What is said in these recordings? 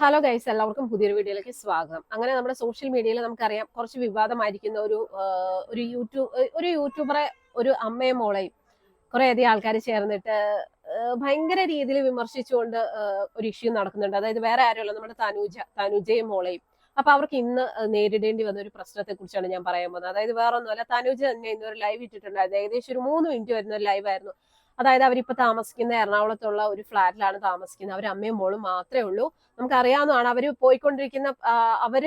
Hello guys എല്ലാവർക്കും പുതിയൊരു വീഡിയോയിലേക്ക് സ്വാഗതം. അങ്ങനെ നമ്മുടെ സോഷ്യൽ മീഡിയയിൽ നമുക്കറിയാം കുറച്ച് വിവാദമായിരിക്കുന്ന ഒരു ഒരു യൂട്യൂബ് ഒരു യൂട്യൂബറെ ഒരു അമ്മയും മോളെയും കുറേയധികം ആൾക്കാർ ചേർന്നിട്ട് ഭയങ്കര രീതിയിൽ വിമർശിച്ചുകൊണ്ട് ഒരു ഇഷ്യൂ നടക്കുന്നുണ്ട്. അതായത് വേറെ ആരുമല്ല നമ്മുടെ തനൂജ തനുജയും മോളെയും. അപ്പൊ അവർക്ക് ഇന്ന് നേരിടേണ്ടി വന്ന ഒരു പ്രശ്നത്തെ കുറിച്ചാണ് ഞാൻ പറയാൻ പോകുന്നത്. അതായത് വേറെ ഒന്നുമല്ല തനുജ തന്നെ ഇന്നൊരു ലൈവ് ഇട്ടിട്ടുണ്ടായിരുന്നു. ഏകദേശം ഒരു മൂന്ന് മിനിറ്റ് വരുന്ന ഒരു ലൈവ് ആയിരുന്നു. അതായത് അവരിപ്പോ താമസിക്കുന്ന എറണാകുളത്തുള്ള ഒരു ഫ്ലാറ്റിലാണ് താമസിക്കുന്നത്. അവർ അമ്മയും മോളും മാത്രമേ ഉള്ളൂ. നമുക്കറിയാവുന്നതാണ് അവർ പോയിക്കൊണ്ടിരിക്കുന്ന അവർ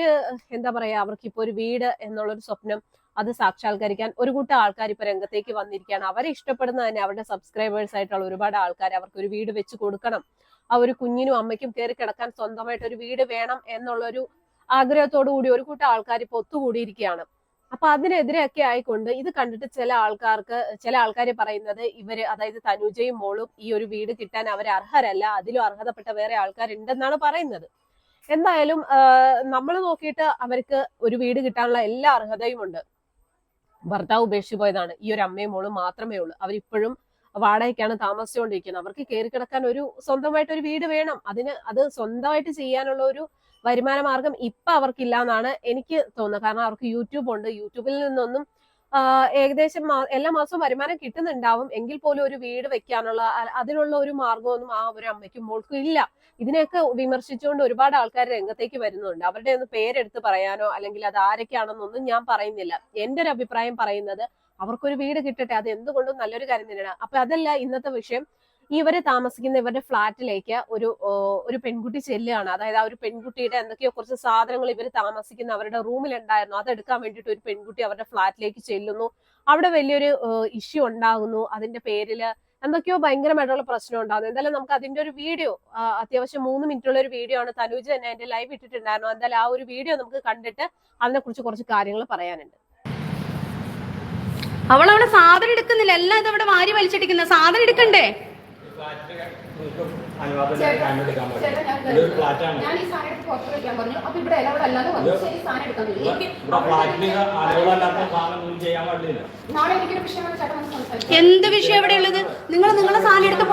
എന്താ പറയാ അവർക്ക് ഒരു വീട് എന്നുള്ളൊരു സ്വപ്നം അത് സാക്ഷാത്കരിക്കാൻ ഒരു കൂട്ടം ആൾക്കാർ ഇപ്പൊ രംഗത്തേക്ക് വന്നിരിക്കുകയാണ്. അവരെ ഇഷ്ടപ്പെടുന്ന തന്നെ അവരുടെ സബ്സ്ക്രൈബേഴ്സ് ആയിട്ടുള്ള ഒരുപാട് ആൾക്കാർ അവർക്ക് ഒരു വീട് വെച്ച് കൊടുക്കണം. ആ ഒരു കുഞ്ഞിനും അമ്മയ്ക്കും കയറി കിടക്കാൻ സ്വന്തമായിട്ട് ഒരു വീട് വേണം എന്നുള്ളൊരു ആഗ്രഹത്തോടു കൂടി ഒരു കൂട്ടം ആൾക്കാർ ഇപ്പൊ ഒത്തുകൂടിയിരിക്കുകയാണ്. അപ്പൊ അതിനെതിരെയൊക്കെ ആയിക്കൊണ്ട് ഇത് കണ്ടിട്ട് ചില ആൾക്കാർക്ക് ചില ആൾക്കാർ പറയുന്നത് ഇവർ അതായത് തനുജയും മോളും ഈ ഒരു വീട് കിട്ടാൻ അവർ അർഹരല്ല അതിലും അർഹതപ്പെട്ട വേറെ ആൾക്കാരുണ്ടെന്നാണ് പറയുന്നത്. എന്തായാലും നമ്മൾ നോക്കിയിട്ട് അവർക്ക് ഒരു വീട് കിട്ടാനുള്ള എല്ലാ അർഹതയും ഉണ്ട്. ഭർത്താവ് ഉപേക്ഷിച്ചു പോയതാണ്. ഈ ഒരു അമ്മയും മോളും മാത്രമേ ഉള്ളൂ. അവരിപ്പോഴും വാടകയ്ക്കാണ് താമസിച്ചുകൊണ്ടിരിക്കുന്നത് അവർക്ക് കയറി കിടക്കാൻ ഒരു സ്വന്തമായിട്ട് ഒരു വീട് വേണം. അതിന് അത് സ്വന്തമായിട്ട് ചെയ്യാനുള്ള ഒരു വരുമാന മാർഗം ഇപ്പൊ അവർക്കില്ല എന്നാണ് എനിക്ക് തോന്നുന്നത്. കാരണം അവർക്ക് യൂട്യൂബ് ഉണ്ട്. യൂട്യൂബിൽ നിന്നൊന്നും ഏകദേശം എല്ലാ മാസവും വരുമാനം കിട്ടുന്നുണ്ടാവും. എങ്കിൽ പോലും ഒരു വീട് വെക്കാനുള്ള അതിനുള്ള ഒരു മാർഗമൊന്നും ആ ഒരു അമ്മയ്ക്കും മോൾക്കും ഇല്ല. ഇതിനെയൊക്കെ വിമർശിച്ചുകൊണ്ട് ഒരുപാട് ആൾക്കാർ രംഗത്തേക്ക് വരുന്നുണ്ട്. അവരുടെ ഒന്ന് പേരെടുത്ത് പറയാനോ അല്ലെങ്കിൽ അത് ആരൊക്കെയാണെന്നൊന്നും ഞാൻ പറയുന്നില്ല. എന്റെ ഒരു അഭിപ്രായം പറയുന്നത് അവർക്കൊരു വീട് കിട്ടട്ടെ അത് എന്തുകൊണ്ടും നല്ലൊരു കാര്യം തന്നെയാണ്. അപ്പൊ അതല്ല ഇന്നത്തെ വിഷയം. ഇവർ താമസിക്കുന്ന ഇവരുടെ ഫ്ലാറ്റിലേക്ക് ഒരു ഒരു പെൺകുട്ടി ചെല്ലുകയാണ്. അതായത് ആ ഒരു പെൺകുട്ടിയുടെ എന്തൊക്കെയോ കുറച്ച് സാധനങ്ങൾ ഇവർ താമസിക്കുന്ന അവരുടെ റൂമിൽ ഉണ്ടായിരുന്നു അതെടുക്കാൻ വേണ്ടിയിട്ട് ഒരു പെൺകുട്ടി അവരുടെ ഫ്ലാറ്റിലേക്ക് ചെല്ലുന്നു. അവിടെ വലിയൊരു ഇഷ്യൂ ഉണ്ടാകുന്നു. അതിന്റെ പേരിൽ എന്തൊക്കെയോ ഭയങ്കരമായിട്ടുള്ള പ്രശ്നം ഉണ്ടാകുന്നു. എന്തായാലും നമുക്ക് അതിന്റെ ഒരു വീഡിയോ അത്യാവശ്യം മൂന്ന് മിനിറ്റുള്ള ഒരു വീഡിയോ ആണ് തനൂജ് തന്നെ അതിന്റെ ലൈവ് ഇട്ടിട്ടുണ്ടായിരുന്നു. എന്തായാലും ആ ഒരു വീഡിയോ നമുക്ക് കണ്ടിട്ട് അതിനെ കുറിച്ച് കുറച്ച് കാര്യങ്ങൾ പറയാനുണ്ട്. അവൾ അവിടെ സാധനം എടുക്കുന്നില്ല. എല്ലാം ഇത് അവിടെ വാരി വലിച്ചെടുക്കുന്ന. സാധനം എടുക്കണ്ടേ? എന്ത് വിഷയം എവിടെ ഉള്ളത്? നിങ്ങൾ നിങ്ങളെ സാധനം എടുത്ത്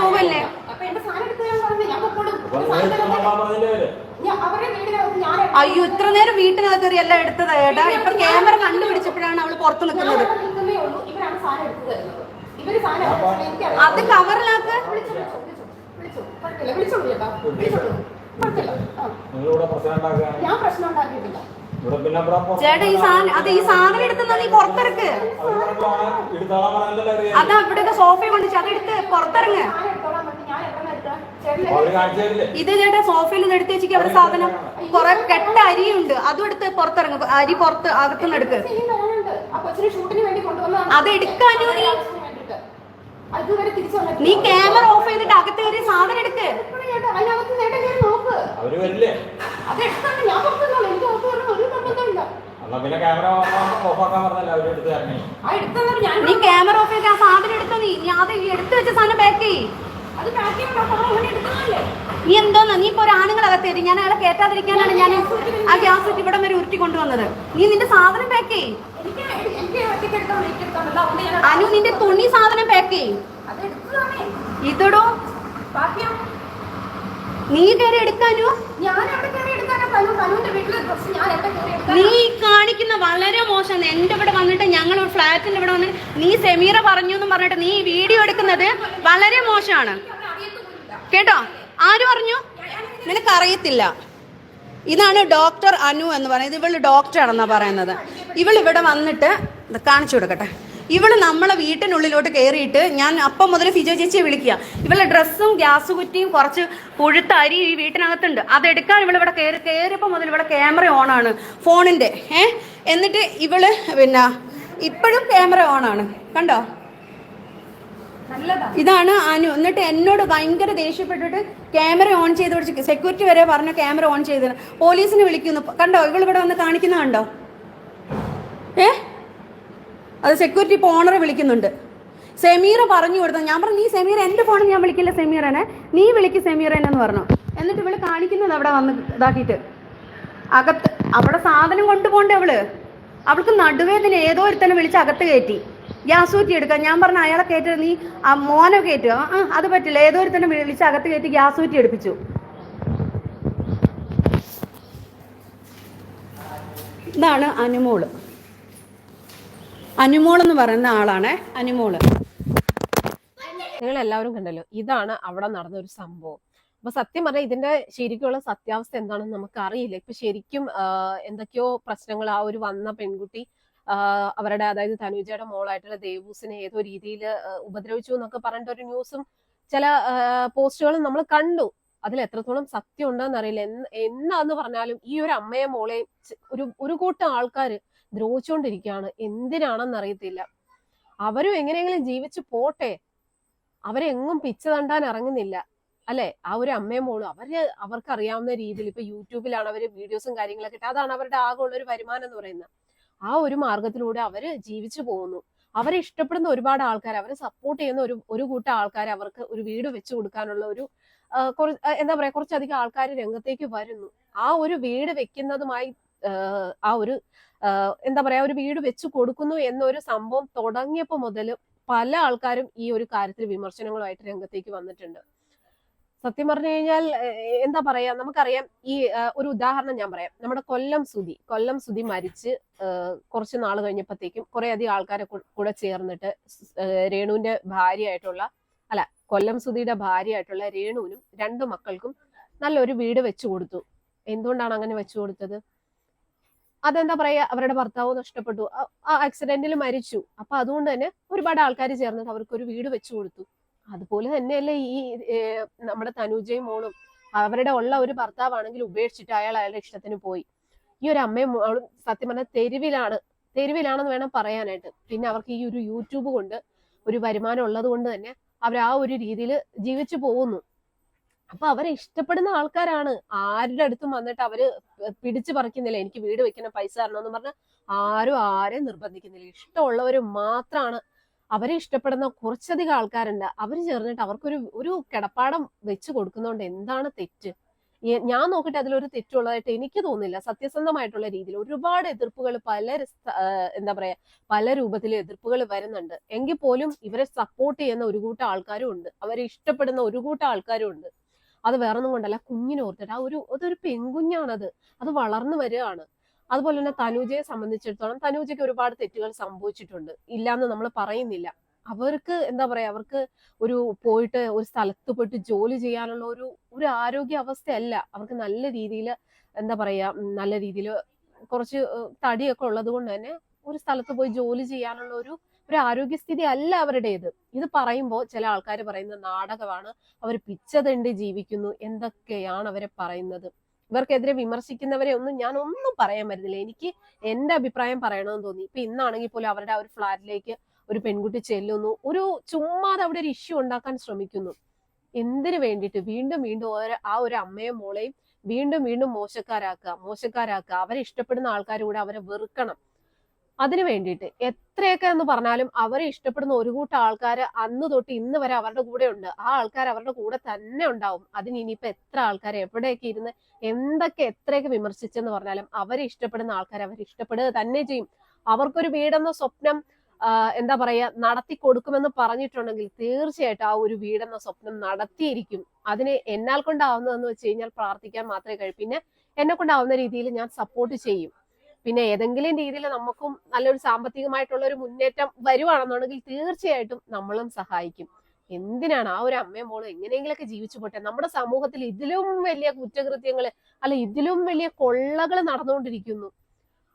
ഒരു ഞാൻ അയ്യോ ഇത്ര നേരം വീട്ടിനകത്ത് കയറി എല്ലാം എടുത്തത് ഏട്ടാ ഇപ്പൊ ക്യാമറ കണ്ടുപിടിച്ചപ്പോഴാണ് അവൾ പുറത്ത് നിൽക്കുന്നത്. അത് കവറിലാക്ക് ഞാൻ പ്രശ്നം ഉണ്ടാക്കിയിട്ടില്ല. ചേട്ടാ ഈ സാധനം അത് ഈ സാധനം എടുത്തുന്ന നീ പുറത്തിറക്ക്? അതാ കൊണ്ടിച്ച് അതെടുത്ത് പുറത്തിറങ്ങ്. ഇത് ചേട്ടാ സോഫയിൽ നിന്ന് എടുത്ത് വെച്ചിട്ട് അവിടെ സാധനം. കുറെ കെട്ട അരിയുണ്ട്. അതും എടുത്ത് പുറത്തിറങ്ങ്. അരി പുറത്ത് അകത്തുനിന്ന് എടുക്ക്. അത് എടുക്കാനോ നീ? നീ ക്യാമറ ഓഫ് ചെയ്തിട്ട് അകത്ത് കയറി സാധനം എടുക്ക്. അവർ വരില്ലേ? ഞാൻ ഞാൻ നീ ക്യാമറ ഓഫ് ചെയ്ത് ആ സാധനം എടുത്തോ നീ? നീ അത് എടുത്തു വെച്ച സാധനം പാക്ക് ചെയ്യ്. അത് പാക്ക് ചെയ്യണം. അപ്പോൾ നീ എന്തോന്ന് നീ ഇപ്പൊ ഒരു ആണുങ്ങളകത്ത് കയറി. ഞാൻ അയാളെ കേറ്റാതിരിക്കാനാണ് ഞാൻ ആ ഗ്യാസ് ഇവിടം വരെ ഉരുട്ടി കൊണ്ടുവന്നത്. നീ നിന്റെ സാധനം പാക്ക് ചെയ് അനു നിന്റെ തുണി സാധനം പാക്ക് ചെയ്. ഇതടോ? നീ കയറി എടുക്കാനു നീ കാണിക്കുന്ന വളരെ മോശം. എന്റെ ഇവിടെ വന്നിട്ട് ഞങ്ങൾ ഫ്ലാറ്റിന്റെ ഇവിടെ വന്നിട്ട് നീ സെമീറ പറഞ്ഞു എന്ന് പറഞ്ഞിട്ട് നീ വീഡിയോ എടുക്കുന്നത് വളരെ മോശമാണ്. കേട്ടോ? ആര് പറഞ്ഞു? നിനക്കറിയത്തില്ല. ഇതാണ് ഡോക്ടർ അനു എന്ന് പറയുന്നത്. ഇവൾ ഡോക്ടറാണെന്നാണ് പറയുന്നത്. ഇവൾ ഇവിടെ വന്നിട്ട് കാണിച്ചു കൊടുക്കട്ടെ. ഇവൾ നമ്മളെ വീട്ടിനുള്ളിലോട്ട് കയറിയിട്ട് ഞാൻ അപ്പം മുതൽ ഫിജോ ചേച്ചിയെ വിളിക്കുക. ഇവളുടെ ഡ്രസ്സും ഗ്യാസ് കുറ്റിയും കുറച്ച് പുഴുത്ത അരി ഈ വീട്ടിനകത്തുണ്ട്. അതെടുക്കാൻ ഇവിടെ കയറി കയറിയപ്പോൾ മുതൽ ഇവിടെ ക്യാമറ ഓണാണ് ഫോണിന്റെ ഏ? എന്നിട്ട് ഇവൾ പിന്നെ ഇപ്പോഴും ക്യാമറ ഓണാണ് കണ്ടോ? ഇതാണ് അനു. എന്നിട്ട് എന്നോട് ഭയങ്കര ദേഷ്യപ്പെട്ടിട്ട് ക്യാമറ ഓൺ ചെയ്ത് പിടിച്ച് സെക്യൂരിറ്റി വരെ പറഞ്ഞു ക്യാമറ ഓൺ ചെയ്ത് പോലീസിനെ വിളിക്കുന്നു. കണ്ടോ ഇവൾ ഇവിടെ വന്ന് കാണിക്കുന്ന കണ്ടോ? ഏ? അത് സെക്യൂരിറ്റി ഇപ്പോൾ ഓണറെ വിളിക്കുന്നുണ്ട്. സെമീറ പറഞ്ഞു കൊടുത്തു ഞാൻ പറഞ്ഞു നീ സെമീറ എന്റെ ഫോണിൽ ഞാൻ വിളിക്കില്ല സെമീറനെ. നീ വിളിക്ക് സെമീറനെ എന്ന് പറഞ്ഞു. എന്നിട്ട് ഇവൾ കാണിക്കുന്നത് അവിടെ വന്ന് ഇതാക്കിയിട്ട്. അകത്ത് അവിടെ സാധനം കൊണ്ടുപോകണ്ടേ അവൾ. അവൾക്ക് നടുവേദന. ഏതോ ഒരുത്തനെ വിളിച്ച് അകത്ത് കയറ്റി. ഗ്യാസ് എടുക്കുക ഞാൻ പറഞ്ഞ അയാളെ കയറ്റുക നീ ആ മോനെ കയറ്റുക ആ അത് പറ്റില്ല. ഏതോ തന്നെ വിളിച്ച് അകത്ത് കയറ്റി ഗ്യാസ് എടുപ്പിച്ചു. ഇതാണ് അനുമോൾ അനുമോൾ എന്ന് പറയുന്ന ആളാണ് അനുമോൾ നിങ്ങൾ എല്ലാവരും കണ്ടല്ലോ ഇതാണ് അവിടെ നടന്ന ഒരു സംഭവം. അപ്പൊ സത്യം പറഞ്ഞാൽ ഇതിന്റെ ശരിക്കുള്ള സത്യാവസ്ഥ എന്താണെന്ന് നമുക്ക് അറിയില്ല ഇപ്പൊ ശരിക്കും എന്തൊക്കെയോ പ്രശ്നങ്ങൾ ആ ഒരു വന്ന പെൺകുട്ടി അവരുടെ അതായത് തനുജയുടെ മോളായിട്ടുള്ള ദേവൂസിനെ ഏതോ രീതിയിൽ ഉപദ്രവിച്ചു എന്നൊക്കെ പറഞ്ഞിട്ട് ഒരു ന്യൂസും ചില പോസ്റ്റുകളും നമ്മൾ കണ്ടു. അതിൽ എത്രത്തോളം സത്യം ഉണ്ടെന്ന് അറിയില്ല. എന്ന് എന്നാന്ന് പറഞ്ഞാലും ഈ ഒരു അമ്മയെ മോളെ ഒരു ഒരു കൂട്ടം ആൾക്കാർ ദ്രോഹിച്ചുകൊണ്ടിരിക്കുകയാണ്. എന്തിനാണെന്ന് അറിയത്തില്ല. അവരും എങ്ങനെയെങ്കിലും ജീവിച്ചു പോട്ടെ. അവരെങ്ങും പിച്ച തണ്ടാൻ ഇറങ്ങുന്നില്ല. അല്ലെ? ആ ഒരു അമ്മയും മോളും. അവർ അവർക്ക് അറിയാവുന്ന രീതിയിൽ ഇപ്പൊ യൂട്യൂബിലാണ് അവർ വീഡിയോസും കാര്യങ്ങളൊക്കെ ഇട്ട്. അതാണ് അവരുടെ ആകെ ഉള്ള ഒരു വരുമാനം എന്ന് പറയുന്നത്. ആ ഒരു മാർഗത്തിലൂടെ അവർ ജീവിച്ചു പോകുന്നു. അവരെ ഇഷ്ടപ്പെടുന്ന ഒരുപാട് ആൾക്കാർ അവരെ സപ്പോർട്ട് ചെയ്യുന്ന ഒരു ഒരു കൂട്ടം ആൾക്കാർ അവർക്ക് ഒരു വീട് വെച്ചു കൊടുക്കാനുള്ള ഒരു എന്താ പറയാ കുറച്ചധികം ആൾക്കാർ രംഗത്തേക്ക് വരുന്നു. ആ ഒരു വീട് വെക്കുന്നതുമായി ആ, ഒരു എന്താ പറയാ ഒരു വീട് വെച്ചു കൊടുക്കുന്നു എന്നൊരു സംഭവം തുടങ്ങിയപ്പോ മുതൽ പല ആൾക്കാരും ഈ ഒരു കാര്യത്തിൽ വിമർശനങ്ങളുമായിട്ട് രംഗത്തേക്ക് വന്നിട്ടുണ്ട്. സത്യം പറഞ്ഞു കഴിഞ്ഞാൽ എന്താ പറയാ നമുക്കറിയാം ഈ ഒരു ഉദാഹരണം ഞാൻ പറയാം. നമ്മുടെ കൊല്ലം സുതി കൊല്ലം സുതി മരിച്ച് കുറച്ച് നാൾ കഴിഞ്ഞപ്പോഴത്തേക്കും കുറെ അധികം ആൾക്കാരെ കൂടെ ചേർന്നിട്ട് രേണുവിന്റെ ഭാര്യയായിട്ടുള്ള അല്ല കൊല്ലം സുതിയുടെ ഭാര്യയായിട്ടുള്ള രേണുവിനും രണ്ടു മക്കൾക്കും നല്ലൊരു വീട് വെച്ചു കൊടുത്തു. എന്തുകൊണ്ടാണ് അങ്ങനെ വെച്ചു കൊടുത്തത്? അതെന്താ പറയാ അവരുടെ ഭർത്താവ് നഷ്ടപ്പെട്ടു. ആ ആക്സിഡന്റിൽ മരിച്ചു. അപ്പൊ അതുകൊണ്ട് തന്നെ ഒരുപാട് ആൾക്കാർ ചേർന്നിട്ട് അവർക്ക് ഒരു വീട് വെച്ചു കൊടുത്തു. അതുപോലെ തന്നെയല്ലേ ഈ നമ്മുടെ തനുജയും മോളും അവരുടെ ഉള്ള ഒരു ഭർത്താവാണെങ്കിൽ ഉപേക്ഷിച്ചിട്ട് അയാൾ അയാളുടെ ഇഷ്ടത്തിന് പോയി. ഈ ഒരു അമ്മയും മോളും സത്യം പറഞ്ഞാൽ തെരുവിലാണ്. തെരുവിലാണെന്ന് വേണം പറയാനായിട്ട്. പിന്നെ അവർക്ക് ഈ ഒരു യൂട്യൂബ് കൊണ്ട് ഒരു വരുമാനം ഉള്ളത് കൊണ്ട് തന്നെ അവർ ആ ഒരു രീതിയിൽ ജീവിച്ചു പോകുന്നു. അപ്പൊ അവരെ ഇഷ്ടപ്പെടുന്ന ആൾക്കാരാണ്. ആരുടെ അടുത്തും വന്നിട്ട് അവർ പിടിച്ചു പറിക്കുന്നില്ല. എനിക്ക് വീട് വെക്കണം പൈസ തരണം എന്ന് പറഞ്ഞ് ആരും ആരെയും നിർബന്ധിക്കുന്നില്ല. ഇഷ്ടമുള്ളവര് മാത്രമാണ് അവരെ ഇഷ്ടപ്പെടുന്ന കുറച്ചധികം ആൾക്കാരുണ്ട്. അവർ ചേർന്നിട്ട് അവർക്കൊരു ഒരു കിടപ്പാടം വെച്ച് കൊടുക്കുന്നതുകൊണ്ട് എന്താണ് തെറ്റ്? ഞാൻ നോക്കിട്ട് അതിലൊരു തെറ്റുള്ളതായിട്ട് എനിക്ക് തോന്നുന്നില്ല. സത്യസന്ധമായിട്ടുള്ള രീതിയിൽ ഒരുപാട് എതിർപ്പുകൾ പല എന്താ പറയാ പല രൂപത്തിൽ എതിർപ്പുകൾ വരുന്നുണ്ട്. എങ്കിൽ പോലും ഇവരെ സപ്പോർട്ട് ചെയ്യുന്ന ഒരു കൂട്ടം ആൾക്കാരും ഉണ്ട്. അവരെ ഇഷ്ടപ്പെടുന്ന ഒരു കൂട്ടം ആൾക്കാരും ഉണ്ട്. അത് വേറൊന്നും കൊണ്ടല്ല കുഞ്ഞിനെ ഓർത്തിട്ട്. ആ ഒരു അതൊരു പെൺകുഞ്ഞാണത്. അത് വളർന്നു വരികയാണ്. അതുപോലെ തന്നെ തനൂജയെ സംബന്ധിച്ചിടത്തോളം തനൂജയ്ക്ക് ഒരുപാട് തെറ്റുകൾ സംഭവിച്ചിട്ടുണ്ട്. ഇല്ലാന്ന് നമ്മൾ പറയുന്നില്ല. അവർക്ക് എന്താ പറയാ അവർക്ക് ഒരു പോയിട്ട് ഒരു സ്ഥലത്ത് പോയിട്ട് ജോലി ചെയ്യാനുള്ള ഒരു ഒരു ആരോഗ്യ അവസ്ഥയല്ല. അവർക്ക് നല്ല രീതിയിൽ എന്താ പറയാ നല്ല രീതിയിൽ കുറച്ച് തടിയൊക്കെ ഉള്ളത് കൊണ്ട് തന്നെ ഒരു സ്ഥലത്ത് പോയി ജോലി ചെയ്യാനുള്ള ഒരു ഒരു ആരോഗ്യസ്ഥിതി അല്ല അവരുടേത്. ഇത് പറയുമ്പോൾ ചില ആൾക്കാർ പറയുന്നത് നാടകമാണ്. അവർ പിച്ചതണ്ടി ജീവിക്കുന്നു. എന്തൊക്കെയാണ് അവരെ പറയുന്നത്? ഇവർക്കെതിരെ വിമർശിക്കുന്നവരെ ഒന്നും ഞാൻ ഒന്നും പറയാൻ പറ്റുന്നില്ല എനിക്ക് എന്റെ അഭിപ്രായം പറയണമെന്ന് തോന്നി. ഇപ്പൊ ഇന്നാണെങ്കിൽ പോലും അവരുടെ ആ ഒരു ഫ്ലാറ്റിലേക്ക് ഒരു പെൺകുട്ടി ചെല്ലുന്നു. ഒരു ചുമ്മാതെ അവിടെ ഒരു ഇഷ്യൂ ഉണ്ടാക്കാൻ ശ്രമിക്കുന്നു. എന്തിനു വേണ്ടിയിട്ട്? വീണ്ടും വീണ്ടും ആ ഒരു അമ്മയും മോളെയും വീണ്ടും വീണ്ടും മോശക്കാരാക്കുക മോശക്കാരാക്കുക. അവരെ ഇഷ്ടപ്പെടുന്ന ആൾക്കാർ കൂടെ അവരെ വെറുക്കണം. അതിനു വേണ്ടിയിട്ട് എത്രയൊക്കെ എന്ന് പറഞ്ഞാലും അവരെ ഇഷ്ടപ്പെടുന്ന ഒരു കൂട്ടം ആൾക്കാർ അന്ന് തൊട്ട് ഇന്ന് വരെ അവരുടെ കൂടെ ഉണ്ട് ആ ആൾക്കാർ അവരുടെ കൂടെ തന്നെ ഉണ്ടാവും. അതിന് ഇനിയിപ്പോ എത്ര ആൾക്കാർ എവിടെയൊക്കെ ഇരുന്ന് എന്തൊക്കെ എത്രയൊക്കെ വിമർശിച്ചെന്ന് പറഞ്ഞാലും അവരെ ഇഷ്ടപ്പെടുന്ന ആൾക്കാർ അവർ ഇഷ്ടപ്പെടുക തന്നെ ചെയ്യും. അവർക്കൊരു വീടെന്ന സ്വപ്നം എന്താ പറയാ നടത്തി കൊടുക്കുമെന്ന് പറഞ്ഞിട്ടുണ്ടെങ്കിൽ തീർച്ചയായിട്ടും ആ ഒരു വീടെന്ന സ്വപ്നം നടത്തിയിരിക്കും. അതിന് എന്നാൽ കൊണ്ടാവുന്നതെന്ന് വെച്ച് കഴിഞ്ഞാൽ പ്രാർത്ഥിക്കാൻ മാത്രമേ കഴിയൂ. പിന്നെ എന്നെ കൊണ്ടാവുന്ന രീതിയിൽ ഞാൻ സപ്പോർട്ട് ചെയ്യും. പിന്നെ ഏതെങ്കിലും രീതിയിൽ നമുക്കും നല്ലൊരു സാമ്പത്തികമായിട്ടുള്ള ഒരു മുന്നേറ്റം വരുവാണെന്നുണ്ടെങ്കിൽ തീർച്ചയായിട്ടും നമ്മളും സഹായിക്കും. എന്തിനാണ്? ആ ഒരു അമ്മയും മോളും എങ്ങനെയെങ്കിലൊക്കെ ജീവിച്ചു പോട്ടെ. നമ്മുടെ സമൂഹത്തിൽ ഇതിലും വലിയ കുറ്റകൃത്യങ്ങൾ അല്ല ഇതിലും വലിയ കൊള്ളകൾ നടന്നുകൊണ്ടിരിക്കുന്നു.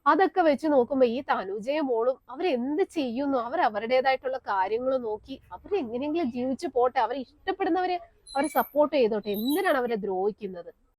അതൊക്കെ വെച്ച് നോക്കുമ്പോ ഈ തനുജയും മോളും അവരെന്ത് ചെയ്യുന്നു? അവർ അവരുടേതായിട്ടുള്ള കാര്യങ്ങൾ നോക്കി അവർ എങ്ങനെയെങ്കിലും ജീവിച്ചു പോട്ടെ. അവരെ ഇഷ്ടപ്പെടുന്നവരെ അവരെ സപ്പോർട്ട് ചെയ്തോട്ടെ. എന്തിനാണ് അവരെ ദ്രോഹിക്കുന്നത്?